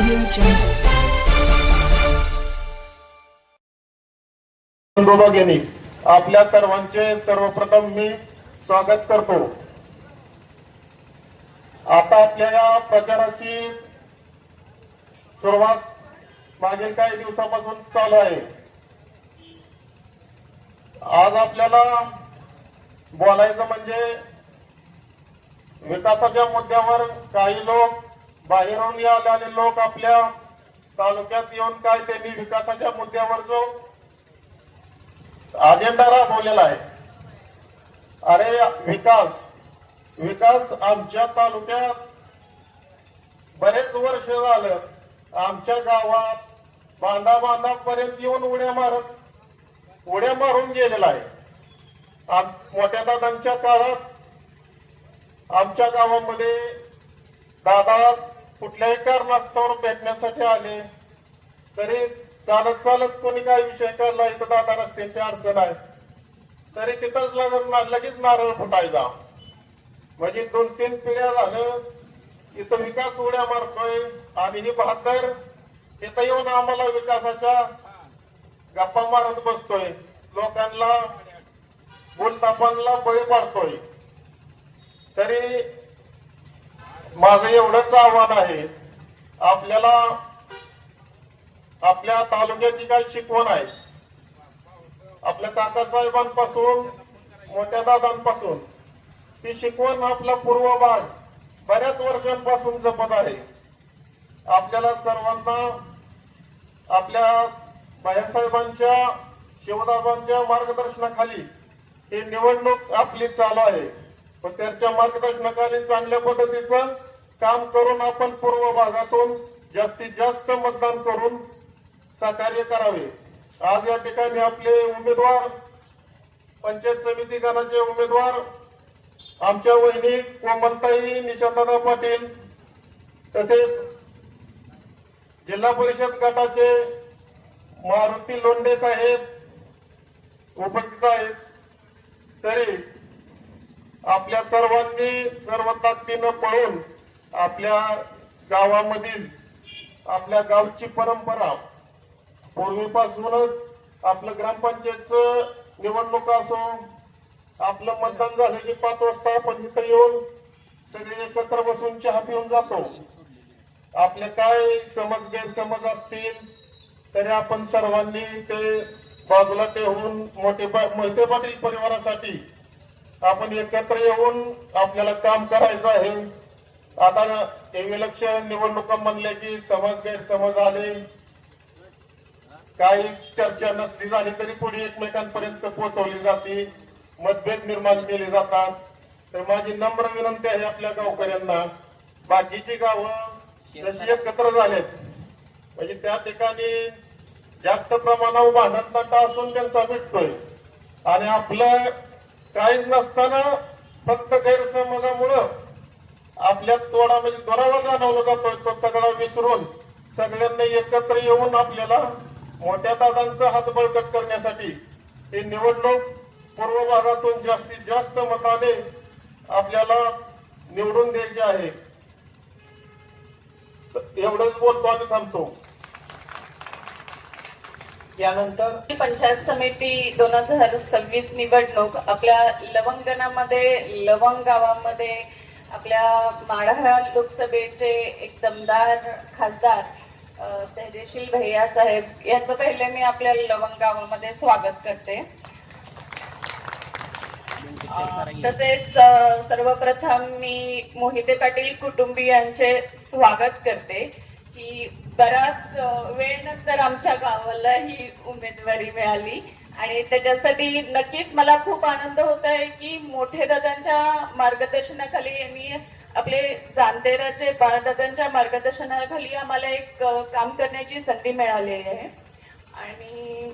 Audio Jungle. यांनी आपल्या सर्वांचे सर्वप्रथम मी स्वागत करतो आता आपल्या या प्रचाराची सुरुवात मागील काही दिवसापासून चालू आहे आज आपल्याला बोलायचं म्हणजे विकासाच्या मुद्द्यावर काही लोक बाहेरून आलेले लोक आपल्या तालुक्यात येऊन काय त्यांनी विकासाच्या मुद्द्यावर जो अजेंडा राबवलेला आहे. अरे विकास. विकास आमच्या तालुक्यात बरेच वर्ष झालं आमच्या गावात बांधा बांधा पर्यंत येऊन उड्या मारत उड्या मारून गेलेला आहे. आम- मोठ्या दादांच्या काळात आमच्या गावामध्ये दादा कुठल्याही कारणास्तव भेटण्यासाठी आले तरी चालत चालत कोणी काय विषय काढला इथं दादा रस्त्याची अडचण आहे. तरी तिथंच लगेच लगेच नारळ फुटायचा. म्हणजे दोन तीन पिढ्या झालं इथं विकास उड्या मारतोय आणि ही बहादर इथं येऊन आम्हाला विकासाच्या गप्पा मारत बसतोय. लोकांना बोलतापांना बळी पाडतोय. तरी माझं एवढंच आव्हान आहे. आपल्याला आपल्या तालुक्याची काय शिकवण आहे. आपल्या काकासाहेबांपासून मोठ्या दादांपासून ती शिकवण आपला पूर्व भाग बऱ्याच वर्षांपासून जपत आहे. आपल्याला सर्वांना आपल्या बाहेरसाहेबांच्या शिवदाबांच्या मार्गदर्शनाखाली ही निवडणूक आपली चालू आहे. पण त्यांच्या मार्गदर्शनाखाली चांगल्या पद्धतीचं काम करून आपण पूर्व भागातून जास्तीत जास्त मतदान करून सहकार्य करावे. आज या ठिकाणी आपले उमेदवार पंचायत समिती गणाचे उमेदवार आमच्या वहिनी कोमलताई निशांतदा पाटील तसेच जिल्हा परिषद गटाचे मारुती लोंढे साहेब उपस्थित आहेत. तरी आपल्या सर्वांनी सर्व ताकदीनं पळून आपल्या गावामधील आपल्या गावची परंपरा. पूर्वीपासूनच आपलं ग्रामपंचायतचं निवडणूक असो आपलं मतदान झालं की पाच वाजता आपण तिथं येऊन सगळे एकत्र बसून चहा पिऊन जातो. आपले काय समज गैरसमज असतील तरी आपण सर्वांनी ते बाजूला ते होऊन मोठे पा- मोहिते पाटील परिवारासाठी आपण एकत्र येऊन आपल्याला काम करायचं आहे. आता इलेक्शन निवडणुका म्हणले की समज गैरसमज आले काही चर्चा नसली झाली तरी पुढे एकमेकांपर्यंत पोहोचवली जाते. मतभेद निर्माण केले जातात. तर माझी नम्र विनंती आहे आपल्या गावकऱ्यांना बाकीची गावं जशी एकत्र झालेत म्हणजे त्या ठिकाणी जास्त प्रमाणावर भांडण तंटा असून त्यांचा भेटतोय आणि आपलं काहीच नसताना फक्त गैरसमजामुळं आपल्यात थोडा म्हणजे दुरावा जाणवला जातोय. तो सगळा विसरून सगळ्यांनी एकत्र येऊन आपल्याला मोठ्या दादांचा हात बळकट करण्यासाठी ही निवडणूक पूर्व भागातून जास्तीत जास्त मताने आपल्याला निवडून द्यायची आहे. एवढंच बोलतो आणि थांबतो. यानंतर पंचायत समिती दोन हजार सव्वीस निवडणूक आपल्या लवंगणामध्ये लवंग गावामध्ये आपल्या माढा लोकसभेचे एक दमदार खासदार अ, भैया साहेब यांचं पहिले मी आपल्या लवंग गावामध्ये स्वागत करते. तसेच सर्वप्रथम मी मोहिते पाटील कुटुंबियांचे स्वागत करते की बराच अ, वेळनंतर आमच्या गावाला ही उमेदवारी मिळाली. आणि त्याच्यासाठी नक्कीच मला खूप आनंद होत आहे की मोठे दादांच्या मार्गदर्शनाखाली मी आपले जाणतेराचे बाळदादांच्या मार्गदर्शनाखाली आम्हाला एक काम करण्याची संधी मिळाली आहे. आणि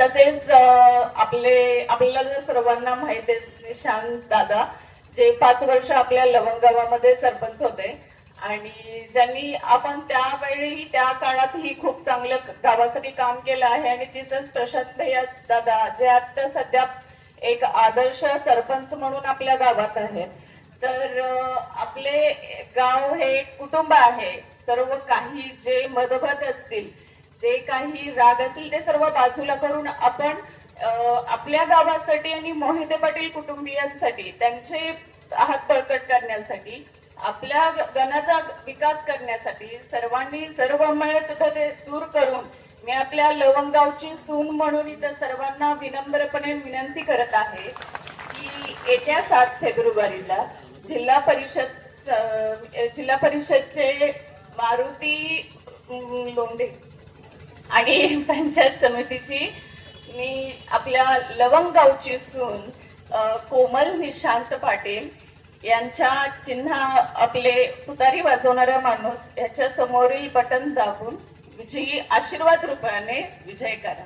तसेच आपले आपल्याला जर सर्वांना माहिती आहे शांत दादा जे पाच वर्ष आपल्या लवंग गावामध्ये सरपंच होते आणि ज्यांनी आपण त्यावेळी त्या काळातही खूप चांगलं गावासाठी काम केलं आहे आणि तिथंच प्रशांत भैया दादा जे आता सध्या एक आदर्श सरपंच म्हणून आपल्या गावात आहेत. तर आपले गाव हे एक कुटुंब आहे. सर्व काही जे मतभेद असतील जे काही राग असतील ते सर्व बाजूला करून आपण आपल्या गावासाठी आणि मोहिते पाटील कुटुंबियांसाठी त्यांचे हात बळकट करण्यासाठी आपल्या गणाचा विकास करण्यासाठी सर्वांनी सर्व मिळत ते दूर करून मी आपल्या लवंगावची सून म्हणून इथं सर्वांना विनम्रपणे विनंती करत आहे की येत्या सात फेब्रुवारीला जिल्हा परिषद जिल्हा परिषदचे मारुती लोंढे आणि पंचायत समितीची मी आपल्या लवंग गावची सून कोमल निशांत पाटील यांच्या चिन्ह आपले तुतारी वाजवणारा माणूस याच्या समोरील बटन दाबून विजयी आशीर्वाद रूपाने विजय करा.